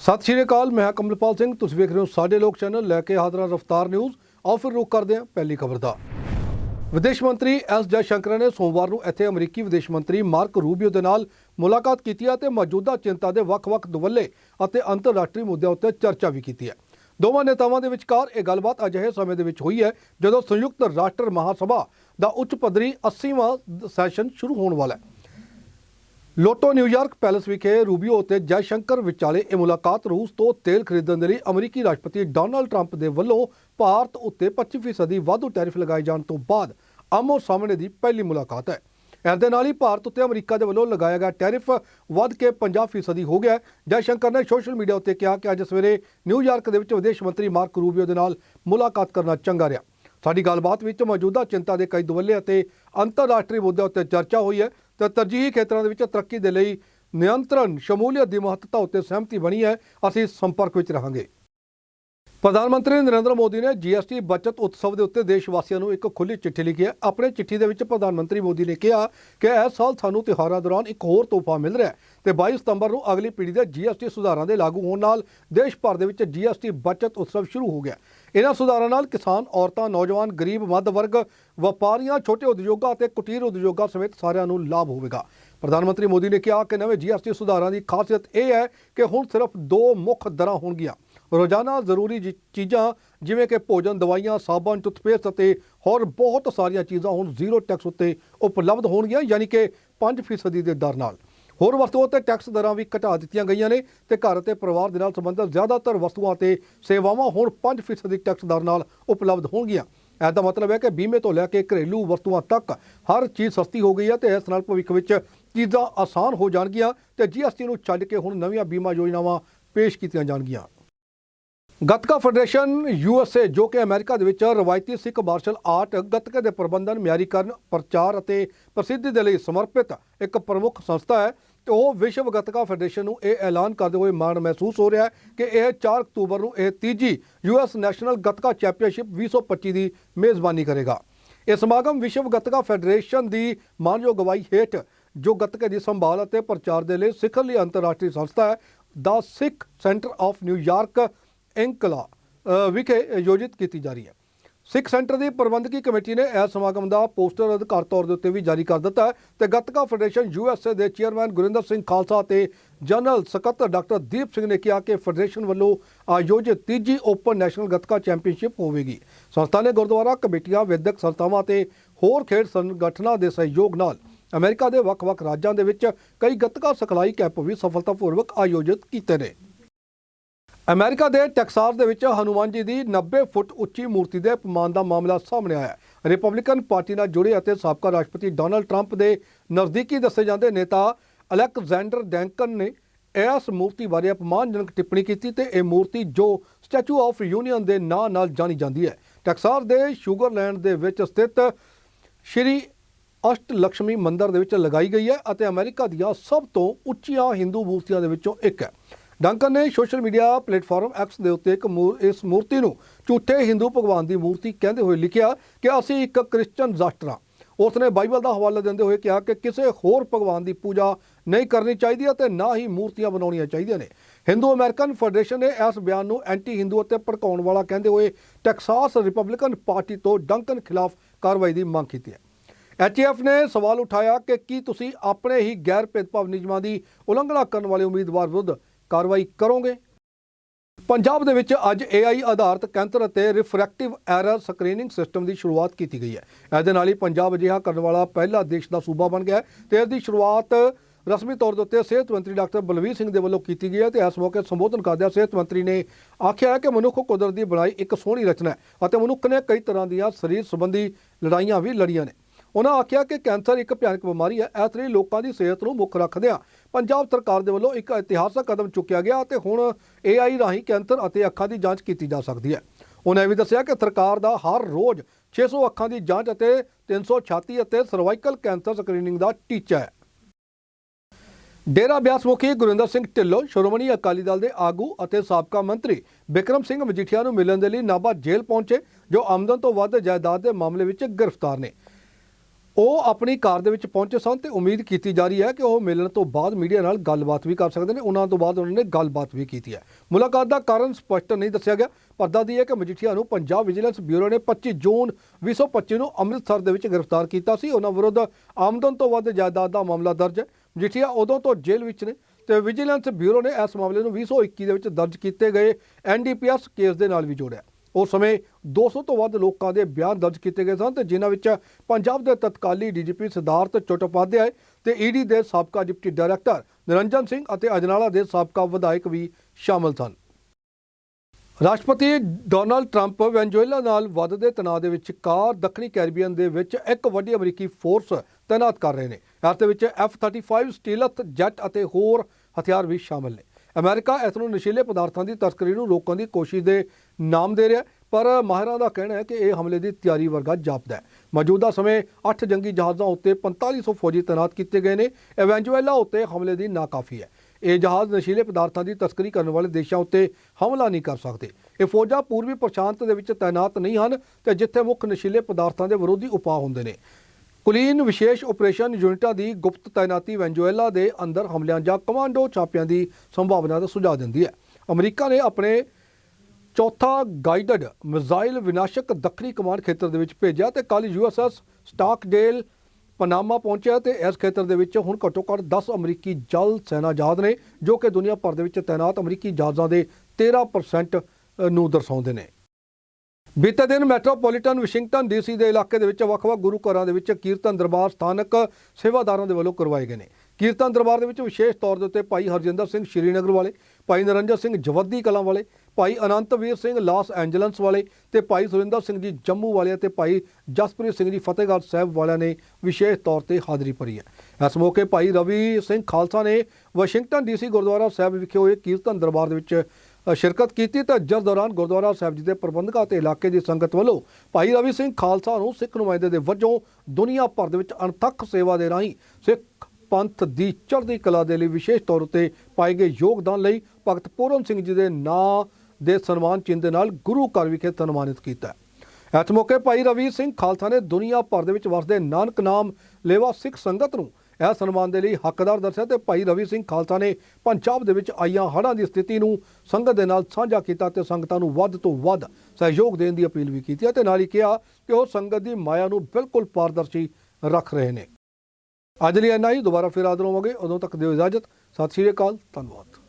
ਸਤਿ ਸ਼੍ਰੀ ਅਕਾਲ, ਮੈਂ ਹਾਂ ਕਮਲਪਾਲ ਸਿੰਘ। ਤੁਸੀਂ ਵੇਖ ਰਹੇ ਹੋ ਸਾਡੇ ਲੋਕ ਚੈਨਲ, ਲੈ ਕੇ ਹਾਜ਼ਰ ਹਾਂ ਰਫਤਾਰ ਨਿਊਜ਼। ਆਓ ਫਿਰ ਰੁਕ ਕਰਦੇ ਹਾਂ ਪਹਿਲੀ ਖਬਰ ਦਾ। ਵਿਦੇਸ਼ ਮੰਤਰੀ ਐਸ ਜੈ ਸ਼ੰਕਰ ਨੇ ਸੋਮਵਾਰ ਨੂੰ ਇੱਥੇ ਅਮਰੀਕੀ ਵਿਦੇਸ਼ ਮੰਤਰੀ ਮਾਰਕ ਰੂਬੀਓ ਦੇ ਨਾਲ ਮੁਲਾਕਾਤ ਕੀਤੀ ਹੈ ਤੇ ਮੌਜੂਦਾ ਚਿੰਤਾ ਦੇ ਵੱਖ-ਵੱਖ ਦੁਵੱਲੇ ਅਤੇ ਅੰਤਰਰਾਸ਼ਟਰੀ ਮੁੱਦਿਆਂ ਉੱਤੇ ਚਰਚਾ ਵੀ ਕੀਤੀ ਹੈ। ਦੋਵਾਂ ਨੇਤਾਵਾਂ ਦੇ ਵਿਚਕਾਰ ਇਹ ਗੱਲਬਾਤ ਅਜਿਹੇ ਸਮੇਂ ਦੇ ਵਿੱਚ ਹੋਈ ਹੈ ਜਦੋਂ ਸੰਯੁਕਤ ਰਾਸ਼ਟਰ ਮਹਾਸਭਾ ਦਾ ਉੱਚ ਪੱਧਰੀ 80ਵਾਂ ਸੈਸ਼ਨ ਸ਼ੁਰੂ ਹੋਣ ਵਾਲਾ ਹੈ। ਲੋਟੋ ਨਿਊਯਾਰਕ ਪੈਲੇਸ ਵਿਖੇ ਰੂਬੀਓ ਅਤੇ ਜੈਸ਼ੰਕਰ ਵਿਚਾਲੇ ਇਹ ਮੁਲਾਕਾਤ ਰੂਸ ਤੋਂ ਤੇਲ ਖਰੀਦਣ ਦੇ ਲਈ ਅਮਰੀਕੀ ਰਾਸ਼ਟਰਪਤੀ ਡੋਨਲਡ ਟਰੰਪ ਦੇ ਵੱਲੋਂ ਭਾਰਤ ਉੱਤੇ 25% ਵਾਧੂ ਟੈਰਿਫ ਲਗਾਏ ਜਾਣ ਤੋਂ ਬਾਅਦ ਆਮੋ ਸਾਹਮਣੇ ਦੀ ਪਹਿਲੀ ਮੁਲਾਕਾਤ ਹੈ। ਇਸ ਦੇ ਨਾਲ ਹੀ ਭਾਰਤ ਉੱਤੇ ਅਮਰੀਕਾ ਦੇ ਵੱਲੋਂ ਲਗਾਇਆ ਗਿਆ ਟੈਰਿਫ ਵੱਧ ਕੇ 50% ਹੋ ਗਿਆ ਹੈ। ਜੈ ਸ਼ੰਕਰ ਨੇ ਸੋਸ਼ਲ ਮੀਡੀਆ ਉੱਤੇ ਕਿਹਾ ਕਿ ਅੱਜ ਸਵੇਰੇ ਨਿਊਯਾਰਕ ਦੇ ਵਿੱਚ ਵਿਦੇਸ਼ ਮੰਤਰੀ ਮਾਰਕ ਰੂਬੀਓ ਦੇ ਨਾਲ ਮੁਲਾਕਾਤ ਕਰਨਾ ਚੰਗਾ ਰਿਹਾ। ਸਾਡੀ ਗੱਲਬਾਤ ਵਿੱਚ ਮੌਜੂਦਾ ਚਿੰਤਾ ਦੇ ਕਈ ਦੁਵੱਲੇ ਅਤੇ ਅੰਤਰਰਾਸ਼ਟਰੀ ਮੁੱਦਿਆਂ ਉੱਤੇ ਚਰਚਾ ਹੋਈ ਹੈ। ਤੇ ਤਰਜੀਹੀ ਖੇਤਰਾਂ ਦੇ ਵਿੱਚ ਤਰੱਕੀ ਦੇ ਲਈ ਨਿਯੰਤਰਣ, ਸ਼ਮੂਲੀਅਤ ਦੀ ਮਹੱਤਤਾ ਉੱਤੇ ਸਹਿਮਤੀ ਬਣੀ ਹੈ। ਅਸੀਂ ਸੰਪਰਕ ਵਿੱਚ ਰਹਾਂਗੇ। ਪ੍ਰਧਾਨ ਮੰਤਰੀ ਨਰਿੰਦਰ ਮੋਦੀ ਨੇ ਜੀਐਸਟੀ ਬਚਤ ਉਤਸਵ ਦੇ ਉੱਤੇ ਦੇਸ਼ ਵਾਸੀਆਂ ਨੂੰ ਇੱਕ ਖੁੱਲੀ ਚਿੱਠੀ ਲਿਖੀ ਹੈ। ਆਪਣੇ ਚਿੱਠੀ ਦੇ ਵਿੱਚ ਪ੍ਰਧਾਨ ਮੰਤਰੀ ਮੋਦੀ ਨੇ ਕਿਹਾ ਕਿ ਇਸ ਸਾਲ ਸਾਨੂੰ ਤਿਉਹਾਰਾਂ ਦੌਰਾਨ ਇੱਕ ਹੋਰ ਤੋਹਫਾ ਮਿਲ ਰਿਹਾ ਹੈ ਤੇ 22 ਸਤੰਬਰ ਨੂੰ ਅਗਲੀ ਪੀੜ੍ਹੀ ਦੇ ਜੀਐਸਟੀ ਸੁਧਾਰਾਂ ਦੇ ਲਾਗੂ ਹੋਣ ਨਾਲ ਦੇਸ਼ ਭਰ ਦੇ ਵਿੱਚ ਜੀਐਸਟੀ ਬਚਤ ਉਤਸਵ ਸ਼ੁਰੂ ਹੋ ਗਿਆ ਇਹਨਾਂ ਸੁਧਾਰਾਂ ਨਾਲ ਕਿਸਾਨ, ਔਰਤਾਂ, ਨੌਜਵਾਨ, ਗਰੀਬ ਮੱਧ ਵਰਗ ਵਪਾਰੀਆਂ, ਛੋਟੇ ਉਦਯੋਗਾਂ ਅਤੇ ਕੁਟੀਰ ਉਦਯੋਗਾਂ ਸਮੇਤ ਸਾਰਿਆਂ ਨੂੰ ਲਾਭ ਹੋਵੇਗਾ। ਪ੍ਰਧਾਨ ਮੰਤਰੀ ਮੋਦੀ ਨੇ ਕਿਹਾ ਕਿ ਨਵੇਂ ਜੀਐਸਟੀ ਸੁਧਾਰਾਂ ਦੀ ਖਾਸੀਅਤ ਇਹ ਹੈ ਕਿ ਹੁਣ ਸਿਰਫ ਦੋ ਮੁੱਖ ਦਰਾਂ ਹੋਣਗੀਆਂ। ਰੋਜ਼ਾਨਾ ਜ਼ਰੂਰੀ ਜੀ- ਚੀਜ਼ਾਂ, ਜਿਵੇਂ ਕਿ ਭੋਜਨ, ਦਵਾਈਆਂ, ਸਾਬਣ, ਟੁੱਥਪੇਸਟ ਅਤੇ ਹੋਰ ਬਹੁਤ ਸਾਰੀਆਂ ਚੀਜ਼ਾਂ ਹੁਣ ਜ਼ੀਰੋ ਟੈਕਸ ਉੱਤੇ ਉਪਲਬਧ ਹੋਣਗੀਆਂ, ਯਾਨੀ ਕਿ 5% ਦੇ ਦਰ ਨਾਲ। ਹੋਰ ਵਸਤੂਆਂ ਤੇ ਟੈਕਸ ਦਰਾਂ ਵੀ ਘਟਾ ਦਿੱਤੀਆਂ ਗਈਆਂ ਨੇ ਤੇ ਘਰ ਅਤੇ ਪਰਿਵਾਰ ਦੇ ਨਾਲ ਸੰਬੰਧਿਤ ਜ਼ਿਆਦਾਤਰ ਵਸਤੂਆਂ ਤੇ ਸੇਵਾਵਾਂ ਹੁਣ 5% ਦੀ ਟੈਕਸ ਦਰ ਨਾਲ ਉਪਲਬਧ ਹੋਣਗੀਆਂ। ਇਹ ਦਾ ਮਤਲਬ ਹੈ ਕਿ ਬੀਮੇ ਤੋਂ ਲੈ ਕੇ ਘਰੇਲੂ ਵਸਤੂਆਂ ਤੱਕ ਹਰ ਚੀਜ਼ ਸਸਤੀ ਹੋ ਗਈ ਹੈ ਤੇ ਇਸ ਨਾਲ ਭਵਿੱਖ ਵਿੱਚ ਚੀਜ਼ਾਂ ਆਸਾਨ ਹੋ ਜਾਣਗੀਆਂ ਤੇ ਜੀਐਸਟੀ ਨੂੰ ਛੱਡ ਕੇ ਹੁਣ ਨਵੀਆਂ ਬੀਮਾ ਯੋਜਨਾਵਾਂ ਪੇਸ਼ ਕੀਤੀਆਂ ਜਾਣਗੀਆਂ। ਗੱਤਕਾ ਫੈਡਰੇਸ਼ਨ ਯੂਐਸਏ ਜੋ ਕਿ ਅਮਰੀਕਾ ਦੇ ਵਿੱਚ ਰਵਾਇਤੀ ਸਿੱਖ ਮਾਰਸ਼ਲ ਆਰਟ ਗੱਤਕੇ ਦੇ ਪ੍ਰਬੰਧਨ ਮਿਆਰੀਕਰਨ ਪ੍ਰਚਾਰ ਅਤੇ ਪ੍ਰਸਿੱਧੀ ਦੇ ਲਈ ਸਮਰਪਿਤ ਇੱਕ ਪ੍ਰਮੁੱਖ ਸੰਸਥਾ ਹੈ ਤੇ ਉਹ ਵਿਸ਼ਵ ਗੱਤਕਾ ਫੈਡਰੇਸ਼ਨ ਨੂੰ ਇਹ ਐਲਾਨ ਕਰਦੇ ਹੋਏ ਮਾਣ ਮਹਿਸੂਸ ਹੋ ਰਿਹਾ ਹੈ ਕਿ ਇਹ 4 ਅਕਤੂਬਰ ਨੂੰ ਇਹ ਤੀਜੀ ਯੂਐਸ ਨੈਸ਼ਨਲ ਗੱਤਕਾ ਚੈਂਪੀਅਨਸ਼ਿਪ 2025 ਦੀ ਮੇਜ਼ਬਾਨੀ ਕਰੇਗਾ। ਇਹ ਸਮਾਗਮ ਵਿਸ਼ਵ ਗੱਤਕਾ ਫੈਡਰੇਸ਼ਨ ਦੀ ਮਾਨਯੋਗ ਅਗਵਾਈ ਹੇਠ ਜੋ ਗੱਤਕੇ ਦੀ ਸੰਭਾਲ ਅਤੇ ਪ੍ਰਚਾਰ ਦੇ ਲਈ ਸਿੱਖ ਲਈ ਅੰਤਰਰਾਸ਼ਟਰੀ ਸੰਸਥਾ ਹੈ, ਦਾ Sikh centre of New York ਐਂਕਲਾ ਵਿਖੇ ਆਯੋਜਿਤ ਕੀਤੀ ਜਾ ਰਹੀ ਹੈ। ਸਿੱਖ ਸੈਂਟਰ ਦੀ ਪ੍ਰਬੰਧਕੀ ਕਮੇਟੀ ਨੇ ਇਸ ਸਮਾਗਮ ਦਾ ਪੋਸਟਰ ਅਧਿਕਾਰ ਤੌਰ ਦੇ ਉੱਤੇ ਵੀ ਜਾਰੀ ਕਰ ਦਿੱਤਾ ਹੈ ਤੇ ਗੱਤਕਾ ਫੈਡਰੇਸ਼ਨ ਯੂਐਸਏ ਦੇ ਚੇਅਰਮੈਨ ਗੁਰਿੰਦਰ ਸਿੰਘ ਖਾਲਸਾ ਤੇ ਜਨਰਲ ਸਕੱਤਰ ਡਾਕਟਰ ਦੀਪ ਸਿੰਘ ਨੇ ਕਿਹਾ ਕਿ ਫੈਡਰੇਸ਼ਨ ਵੱਲੋਂ ਆਯੋਜਿਤ ਤੀਜੀ ਓਪਨ ਨੈਸ਼ਨਲ ਗੱਤਕਾ ਚੈਂਪੀਅਨਸ਼ਿਪ ਹੋਵੇਗੀ। ਸੰਸਥਾ ਨੇ ਗੁਰਦੁਆਰਾ ਕਮੇਟੀਆਂ, ਵਿਦਿਅਕ ਸੰਸਥਾਵਾਂ ਤੇ ਹੋਰ ਖੇਡ ਸੰਗਠਨਾਂ ਦੇ ਸਹਿਯੋਗ ਨਾਲ ਅਮਰੀਕਾ ਦੇ ਵੱਖ-ਵੱਖ ਰਾਜਾਂ ਦੇ ਵਿੱਚ ਕਈ ਗੱਤਕਾ ਸਿਖਲਾਈ ਕੈਂਪ ਵੀ ਸਫਲਤਾਪੂਰਵਕ ਆਯੋਜਿਤ ਕੀਤੇ ਨੇ। ਅਮਰੀਕਾ ਦੇ ਟੈਕਸਾਸ ਦੇ ਵਿੱਚ ਹਨੂਮਾਨ ਜੀ ਦੀ 90 ਫੁੱਟ ਉੱਚੀ ਮੂਰਤੀ ਦੇ ਅਪਮਾਨ ਦਾ ਮਾਮਲਾ ਸਾਹਮਣੇ ਆਇਆ ਹੈ। ਰਿਪਬਲਿਕਨ ਪਾਰਟੀ ਨਾਲ ਜੁੜੇ ਅਤੇ ਸਾਬਕਾ ਰਾਸ਼ਟਰਪਤੀ ਡੋਨਲਡ ਟਰੰਪ ਦੇ ਨਜ਼ਦੀਕੀ ਦੱਸੇ ਜਾਂਦੇ ਨੇਤਾ ਅਲੈਕਜੈਂਡਰ ਡੈਂਕਨ ਨੇ ਇਸ ਮੂਰਤੀ ਬਾਰੇ ਅਪਮਾਨਜਨਕ ਟਿੱਪਣੀ ਕੀਤੀ ਤੇ ਇਹ ਮੂਰਤੀ ਜੋ ਸਟੈਚੂ ਆਫ ਯੂਨੀਅਨ ਦੇ ਨਾਂ ਨਾਲ ਜਾਣੀ ਜਾਂਦੀ ਹੈ। ਟੈਕਸਾਸ ਦੇ ਸ਼ੂਗਰਲੈਂਡ ਦੇ ਵਿੱਚ ਸਥਿਤ ਸ਼੍ਰੀ ਅਸ਼ਟ ਲక్ష్ਮੀ ਮੰਦਿਰ ਦੇ ਵਿੱਚ ਲਗਾਈ ਗਈ ਹੈ ਅਤੇ ਅਮਰੀਕਾ ਦੀਆਂ ਸਭ ਤੋਂ ਉੱਚੀਆਂ ਹਿੰਦੂ ਮੂਰਤੀਆਂ ਦੇ ਵਿੱਚੋਂ ਇੱਕ ਹੈ। ਡੰਕਨ ਨੇ ਸੋਸ਼ਲ ਮੀਡੀਆ ਪਲੇਟਫਾਰਮ ਐਕਸ ਦੇ ਉੱਤੇ ਇੱਕ ਮੂਰ ਇਸ ਮੂਰਤੀ ਨੂੰ ਝੂਠੇ ਹਿੰਦੂ ਭਗਵਾਨ ਦੀ ਮੂਰਤੀ ਕਹਿੰਦੇ ਹੋਏ ਲਿਖਿਆ ਕਿ ਅਸੀਂ ਇੱਕ ਕ੍ਰਿਸਚੀਅਨ ਰਾਸ਼ਟਰ ਹਾਂ। ਉਸਨੇ ਬਾਈਬਲ ਦਾ ਹਵਾਲਾ ਦਿੰਦੇ ਹੋਏ ਕਿਹਾ ਕਿ ਕਿਸੇ ਹੋਰ ਭਗਵਾਨ ਦੀ ਪੂਜਾ ਨਹੀਂ ਕਰਨੀ ਚਾਹੀਦੀ ਅਤੇ ਨਾ ਹੀ ਮੂਰਤੀਆਂ ਬਣਾਉਣੀਆਂ ਚਾਹੀਦੀਆਂ ਨੇ। ਹਿੰਦੂ ਅਮਰੀਕਨ ਫੈਡਰੇਸ਼ਨ ਨੇ ਇਸ ਬਿਆਨ ਨੂੰ ਐਂਟੀ ਹਿੰਦੂ ਅਤੇ ਭੜਕਾਉਣ ਵਾਲਾ ਕਹਿੰਦੇ ਹੋਏ ਟੈਕਸਾਸ ਰਿਪਬਲਿਕਨ ਪਾਰਟੀ ਤੋਂ ਡੰਕਨ ਖਿਲਾਫ ਕਾਰਵਾਈ ਦੀ ਮੰਗ ਕੀਤੀ ਹੈ। ਐਚਐਫ ਨੇ ਸਵਾਲ ਉਠਾਇਆ ਕਿ ਕੀ ਤੁਸੀਂ ਆਪਣੇ ਹੀ ਗੈਰ ਭੇਦਭਾਵ ਨਿਯਮਾਂ ਦੀ ਉਲੰਘਣਾ ਕਰਨ ਵਾਲੇ ਉਮੀਦਵਾਰ ਵਿਰੁੱਧ ਕਾਰਵਾਈ ਕਰੋਗੇ? ਪੰਜਾਬ ਦੇ ਵਿੱਚ ਅੱਜ AI ਆਧਾਰਿਤ ਕੈਂਸਰ ਅਤੇ ਰਿਫਰੈਕਟਿਵ ਐਰਰ ਸਕਰੀਨਿੰਗ ਸਿਸਟਮ ਦੀ ਸ਼ੁਰੂਆਤ ਕੀਤੀ ਗਈ ਹੈ। ਇਸ ਦੇ ਨਾਲ ਹੀ ਪੰਜਾਬ ਅਜਿਹਾ ਕਰਨ ਵਾਲਾ ਪਹਿਲਾ ਦੇਸ਼ ਦਾ ਸੂਬਾ ਬਣ ਗਿਆ ਹੈ ਤੇ ਇਸ ਦੀ ਸ਼ੁਰੂਆਤ ਰਸਮੀ ਤੌਰ ਦੇ ਉੱਤੇ ਸਿਹਤ ਮੰਤਰੀ ਡਾਕਟਰ ਬਲਵੀਰ ਸਿੰਘ ਦੇ ਵੱਲੋਂ ਕੀਤੀ ਗਈ ਹੈ ਤੇ ਇਸ ਮੌਕੇ ਸੰਬੋਧਨ ਕਰਦਿਆਂ ਸਿਹਤ ਮੰਤਰੀ ਨੇ ਆਖਿਆ ਕਿ ਮਨੁੱਖ ਕੁਦਰਤ ਦੀ ਬਣਾਈ ਇੱਕ ਸੋਹਣੀ ਰਚਨਾ ਹੈ ਅਤੇ ਮਨੁੱਖ ਨੇ ਕਈ ਤਰ੍ਹਾਂ ਦੀਆਂ ਸਰੀਰ ਸੰਬੰਧੀ ਲੜਾਈਆਂ ਵੀ ਲੜੀਆਂ ਨੇ। ਉਹਨਾਂ ਆਖਿਆ ਕਿ ਕੈਂਸਰ ਇੱਕ ਭਿਆਨਕ ਬਿਮਾਰੀ ਹੈ। ਇਸ ਲਈ ਲੋਕਾਂ ਦੀ ਸਿਹਤ ਨੂੰ ਮੁੱਖ ਰੱਖਦਿਆਂ ਪੰਜਾਬ ਸਰਕਾਰ ਦੇ ਵੱਲੋਂ ਇੱਕ ਇਤਿਹਾਸਕ ਕਦਮ ਚੁੱਕਿਆ ਗਿਆ ਅਤੇ ਹੁਣ AI ਰਾਹੀਂ ਕੈਂਸਰ ਅਤੇ ਅੱਖਾਂ ਦੀ ਜਾਂਚ ਕੀਤੀ ਜਾ ਸਕਦੀ ਹੈ। ਉਹਨਾਂ ਇਹ ਵੀ ਦੱਸਿਆ ਕਿ ਸਰਕਾਰ ਦਾ ਹਰ ਰੋਜ਼ 600 ਅੱਖਾਂ ਦੀ ਜਾਂਚ ਅਤੇ 300 ਛਾਤੀ ਅਤੇ ਸਰਵਾਈਕਲ ਕੈਂਸਰ ਸਕਰੀਨਿੰਗ ਦਾ ਟੀਚਾ ਹੈ। ਡੇਰਾ ਬਿਆਸ ਮੁਖੀ ਗੁਰਿੰਦਰ ਸਿੰਘ ਢਿੱਲੋਂ, ਸ਼੍ਰੋਮਣੀ ਅਕਾਲੀ ਦਲ ਦੇ ਆਗੂ ਅਤੇ ਸਾਬਕਾ ਮੰਤਰੀ ਬਿਕਰਮ ਸਿੰਘ ਮਜੀਠੀਆ ਨੂੰ ਮਿਲਣ ਦੇ ਲਈ ਨਾਭਾ ਜੇਲ੍ਹ ਪਹੁੰਚੇ, ਜੋ ਆਮਦਨ ਤੋਂ ਵੱਧ ਜਾਇਦਾਦ ਦੇ ਮਾਮਲੇ ਵਿੱਚ ਗ੍ਰਿਫਤਾਰ ਨੇ। ਉਹ ਆਪਣੀ ਕਾਰ ਦੇ ਵਿੱਚ ਪਹੁੰਚੇ ਸਨ ਤੇ ਉਮੀਦ ਕੀਤੀ ਜਾ ਰਹੀ ਹੈ ਕਿ ਉਹ ਮਿਲਣ ਤੋਂ ਬਾਅਦ ਮੀਡੀਆ ਨਾਲ ਗੱਲਬਾਤ ਵੀ ਕਰ ਸਕਦੇ ਨੇ। ਉਹਨਾਂ ਤੋਂ ਬਾਅਦ ਉਹਨਾਂ ਨੇ ਗੱਲਬਾਤ ਵੀ ਕੀਤੀ ਹੈ। ਮੁਲਾਕਾਤ ਦਾ ਕਾਰਨ ਸਪਸ਼ਟ ਨਹੀਂ ਦੱਸਿਆ ਗਿਆ। ਪਰ ਦੱਸਦੀ ਹੈ ਕਿ ਮਜੀਠੀਆ ਨੂੰ ਪੰਜਾਬ ਵਿਜੀਲੈਂਸ ਬਿਊਰੋ ਨੇ 25 ਜੂਨ 2025 ਨੂੰ ਅੰਮ੍ਰਿਤਸਰ ਦੇ ਵਿੱਚ ਗ੍ਰਿਫਤਾਰ ਕੀਤਾ ਸੀ। ਉਹਨਾਂ ਵਿਰੁੱਧ ਆਮਦਨ ਤੋਂ ਵੱਧ ਜਾਇਦਾਦ ਦਾ ਮਾਮਲਾ ਦਰਜ ਹੈ। ਮਜੀਠੀਆ ਉਦੋਂ ਤੋਂ ਜੇਲ੍ਹ ਵਿੱਚ ਨੇ ਤੇ ਵਿਜੀਲੈਂਸ ਬਿਊਰੋ ਨੇ ਇਸ ਮਾਮਲੇ ਨੂੰ 2021 ਦੇ ਵਿੱਚ ਦਰਜ ਕੀਤੇ ਗਏ ਐਨਡੀਪੀਐਸ ਕੇਸ ਦੇ ਨਾਲ ਵੀ ਜੋੜਿਆ। ਉਸ ਸਮੇਂ 200 ਤੋਂ ਵੱਧ ਲੋਕਾਂ ਦੇ ਬਿਆਨ ਦਰਜ ਕੀਤੇ ਗਏ ਸਨ ਤੇ ਜਿਨ੍ਹਾਂ ਵਿੱਚ ਪੰਜਾਬ ਦੇ ਤਤਕਾਲੀ ਡੀਜੀਪੀ ਸਿਧਾਰਥ ਚਟੋਪਾਧਿਆਏ ਤੇ ਈਡੀ ਦੇ ਸਾਬਕਾ ਡਿਪਟੀ ਡਾਇਰੈਕਟਰ ਨਿਰੰਜਨ ਸਿੰਘ ਅਤੇ ਅਜਨਾਲਾ ਦੇ ਸਾਬਕਾ ਵਿਧਾਇਕ ਵੀ ਸ਼ਾਮਲ ਸਨ। ਰਾਸ਼ਟਰਪਤੀ ਡੋਨਾਲਡ ਟਰੰਪ ਵੈਨਜ਼ੂਏਲਾ ਨਾਲ ਵੱਧਦੇ ਤਣਾਅ ਦੇ ਵਿਚਕਾਰ ਦੱਖਣੀ ਕੈਰੀਬੀਅਨ ਦੇ ਵਿੱਚ ਇੱਕ ਵੱਡੀ ਅਮਰੀਕੀ ਫੋਰਸ ਤਾਇਨਾਤ ਕਰ ਰਹੇ ਨੇ। ਇਸ ਦੇ ਵਿੱਚ F-35 ਸਟੀਲਥ ਜੈਟ ਅਤੇ ਹੋਰ ਹਥਿਆਰ ਵੀ ਸ਼ਾਮਲ ਨੇ। ਅਮਰੀਕਾ ਇਸ ਨੂੰ ਨਸ਼ੀਲੇ ਪਦਾਰਥਾਂ ਦੀ ਤਸਕਰੀ ਨੂੰ ਰੋਕਣ ਦੀ ਕੋਸ਼ਿਸ਼ ਦੇ ਨਾਮ ਦੇ ਰਿਹਾ ਪਰ ਮਾਹਿਰਾਂ ਦਾ ਕਹਿਣਾ ਹੈ ਕਿ ਇਹ ਹਮਲੇ ਦੀ ਤਿਆਰੀ ਵਰਗਾ ਜਾਪਦਾ ਹੈ। ਮੌਜੂਦਾ ਸਮੇਂ 8 ਜੰਗੀ ਜਹਾਜ਼ਾਂ ਉੱਤੇ 4500 ਫੌਜੀ ਤਾਇਨਾਤ ਕੀਤੇ ਗਏ ਨੇ। ਇਹ ਵੈਨਜ਼ੂਏਲਾ ਉੱਤੇ ਹਮਲੇ ਦੀ ਨਾਕਾਫੀ ਹੈ। ਇਹ ਜਹਾਜ਼ ਨਸ਼ੀਲੇ ਪਦਾਰਥਾਂ ਦੀ ਤਸਕਰੀ ਕਰਨ ਵਾਲੇ ਦੇਸ਼ਾਂ ਉੱਤੇ ਹਮਲਾ ਨਹੀਂ ਕਰ ਸਕਦੇ। ਇਹ ਫੌਜਾਂ ਪੂਰਬੀ ਪ੍ਰਸ਼ਾਂਤ ਦੇ ਵਿੱਚ ਤਾਇਨਾਤ ਨਹੀਂ ਹਨ ਤੇ ਜਿੱਥੇ ਮੁੱਖ ਨਸ਼ੀਲੇ ਪਦਾਰਥਾਂ ਦੇ ਵਿਰੋਧੀ ਉਪਾਅ ਹੁੰਦੇ ਨੇ। ਕੁਲੀਨ ਵਿਸ਼ੇਸ਼ ਆਪਰੇਸ਼ਨ ਯੂਨਿਟਾਂ ਦੀ ਗੁਪਤ ਤਾਇਨਾਤੀ ਵੈਨਜ਼ੂਏਲਾ ਦੇ ਅੰਦਰ ਹਮਲਿਆਂ ਜਾਂ ਕਮਾਂਡੋ ਛਾਪਿਆਂ ਦੀ ਸੰਭਾਵਨਾ ਦਾ ਸੁਝਾਅ ਦਿੰਦੀ ਹੈ। ਅਮਰੀਕਾ ਨੇ ਆਪਣੇ ਚੌਥਾ ਗਾਈਡਡ ਮਿਜ਼ਾਈਲ ਵਿਨਾਸ਼ਕ ਦੱਖਣੀ ਕਮਾਂਡ ਖੇਤਰ ਦੇ ਵਿੱਚ ਭੇਜਿਆ ਤੇ ਕੱਲ ਯੂਐਸਐਸ ਸਟਾਕਡੇਲ ਪਨਾਮਾ ਪਹੁੰਚਿਆ ਤੇ ਇਸ ਖੇਤਰ ਦੇ ਵਿੱਚ ਹੁਣ ਘੱਟੋ ਘੱਟ 10 ਅਮਰੀਕੀ ਜਲ ਸੈਨਾ ਜਹਾਜ਼ ਨੇ, ਜੋ ਕਿ ਦੁਨੀਆ ਭਰ ਦੇ ਵਿੱਚ ਤਾਇਨਾਤ ਅਮਰੀਕੀ ਜਹਾਜ਼ਾਂ ਦੇ 13% ਨੂੰ ਦਰਸਾਉਂਦੇ ਨੇ। ਬੀਤੇ ਦਿਨ ਮੈਟਰੋਪੋਲੀਟਨ ਵਾਸ਼ਿੰਗਟਨ ਡੀਸੀ ਦੇ ਇਲਾਕੇ ਦੇ ਵਿੱਚ ਵੱਖ-ਵੱਖ ਗੁਰੂ ਘਰਾਂ ਦੇ ਵਿੱਚ ਕੀਰਤਨ ਦਰਬਾਰ ਸਥਾਨਕ ਸੇਵਾਦਾਰਾਂ ਦੇ ਵੱਲੋਂ ਕਰਵਾਏ ਗਏ ਨੇ। ਕੀਰਤਨ ਦਰਬਾਰ ਦੇ ਵਿੱਚ ਵਿਸ਼ੇਸ਼ ਤੌਰ ਦੇ ਉੱਤੇ ਭਾਈ ਹਰਜਿੰਦਰ ਸਿੰਘ ਸ਼੍ਰੀਨਗਰ ਵਾਲੇ, ਭਾਈ ਨਰਿੰਦਰ ਸਿੰਘ ਜਵੱਦੀ ਕਲਾਂ ਵਾਲੇ ਭਾਈ ਅਨੰਤਵੀਰ ਸਿੰਘ ਲਾਸ ਐਂਜਲਸ ਵਾਲੇ ਤੇ ਭਾਈ ਸੁਰਿੰਦਰ ਸਿੰਘ ਜੀ ਜੰਮੂ ਵਾਲੇ ਤੇ ਭਾਈ ਜਸਪ੍ਰੀਤ ਸਿੰਘ ਜੀ ਫਤਿਹਗੜ੍ਹ ਸਾਹਿਬ ਵਾਲਿਆਂ ਨੇ ਵਿਸ਼ੇਸ਼ ਤੌਰ ਤੇ ਹਾਜ਼ਰੀ ਭਰੀ ਹੈ। ਇਸ ਮੌਕੇ ਭਾਈ ਰਵੀ ਸਿੰਘ ਖਾਲਸਾ ਨੇ ਵਾਸ਼ਿੰਗਟਨ ਡੀਸੀ ਗੁਰਦੁਆਰਾ ਸਾਹਿਬ ਵਿਖੇ ਹੋਏ ਕੀਰਤਨ ਦਰਬਾਰ ਦੇ ਵਿੱਚ ਸ਼ਿਰਕਤ ਕੀਤੀ ਤਾਂ ਜਸ ਦੌਰਾਨ ਗੁਰਦੁਆਰਾ ਸਾਹਿਬ ਜੀ ਦੇ ਪ੍ਰਬੰਧਕਾਂ ਤੇ ਇਲਾਕੇ ਦੀ ਸੰਗਤ ਵੱਲੋਂ ਭਾਈ ਰਵੀ ਸਿੰਘ ਖਾਲਸਾ ਨੂੰ ਸਿੱਖ ਨੁਮਾਇੰਦੇ ਦੇ ਵਜੋਂ ਦੁਨੀਆ ਭਰ ਦੇ ਵਿੱਚ ਅਣਥੱਕ ਸੇਵਾ ਦੇ ਰਾਹੀਂ ਸਿੱਖ ਪੰਥ ਦੀ ਚੜ੍ਹਦੀ ਕਲਾ ਦੇ ਲਈ ਵਿਸ਼ੇਸ਼ ਤੌਰ ਉਤੇ ਪਾਏ ਗਏ ਯੋਗਦਾਨ ਲਈ ਭਗਤ ਪੂਰਨ ਸਿੰਘ ਜੀ ਦੇ ਨਾਂ ਦੇ ਸਨਮਾਨ ਚਿੰਨ੍ਹ ਦੇ ਨਾਲ ਗੁਰੂ ਘਰ ਵਿਖੇ ਸਨਮਾਨਿਤ ਕੀਤਾ ਇਸ ਮੌਕੇ ਭਾਈ ਰਵੀ ਸਿੰਘ ਖਾਲਸਾ ਨੇ ਦੁਨੀਆ ਭਰ ਦੇ ਵਿੱਚ ਵਸਦੇ ਨਾਨਕ ਨਾਮ ਲੇਵਾ ਸਿੱਖ ਸੰਗਤ ਨੂੰ ਇਹ ਸਨਮਾਨ ਦੇ ਲਈ ਹੱਕਦਾਰ ਦੱਸਿਆ ਤੇ ਭਾਈ ਰਵੀ ਸਿੰਘ ਖਾਲਸਾ ਨੇ ਪੰਜਾਬ ਦੇ ਵਿੱਚ ਆਈਆਂ ਹੜ੍ਹਾਂ ਦੀ ਸਥਿਤੀ ਨੂੰ ਸੰਗਤ ਦੇ ਨਾਲ ਸਾਂਝਾ ਕੀਤਾ ਤੇ ਸੰਗਤਾਂ ਨੂੰ ਵੱਧ ਤੋਂ ਵੱਧ ਸਹਿਯੋਗ ਦੇਣ ਦੀ ਅਪੀਲ ਵੀ ਕੀਤੀ ਹੈ ਤੇ ਨਾਲ ਹੀ ਕਿਹਾ ਕਿ ਉਹ ਸੰਗਤ ਦੀ ਮਾਇਆ ਨੂੰ ਬਿਲਕੁਲ ਪਾਰਦਰਸ਼ੀ ਰੱਖ ਰਹੇ ਨੇ। ਅੱਜ ਲਈ ਇੰਨਾ ਹੀ, ਦੁਬਾਰਾ ਫਿਰ ਹਾਜ਼ਰ ਹੋਵਾਂਗੇ। ਉਦੋਂ ਤੱਕ ਦਿਓ ਇਜਾਜ਼ਤ। ਸਤਿ ਸ਼੍ਰੀ ਅਕਾਲ। ਧੰਨਵਾਦ।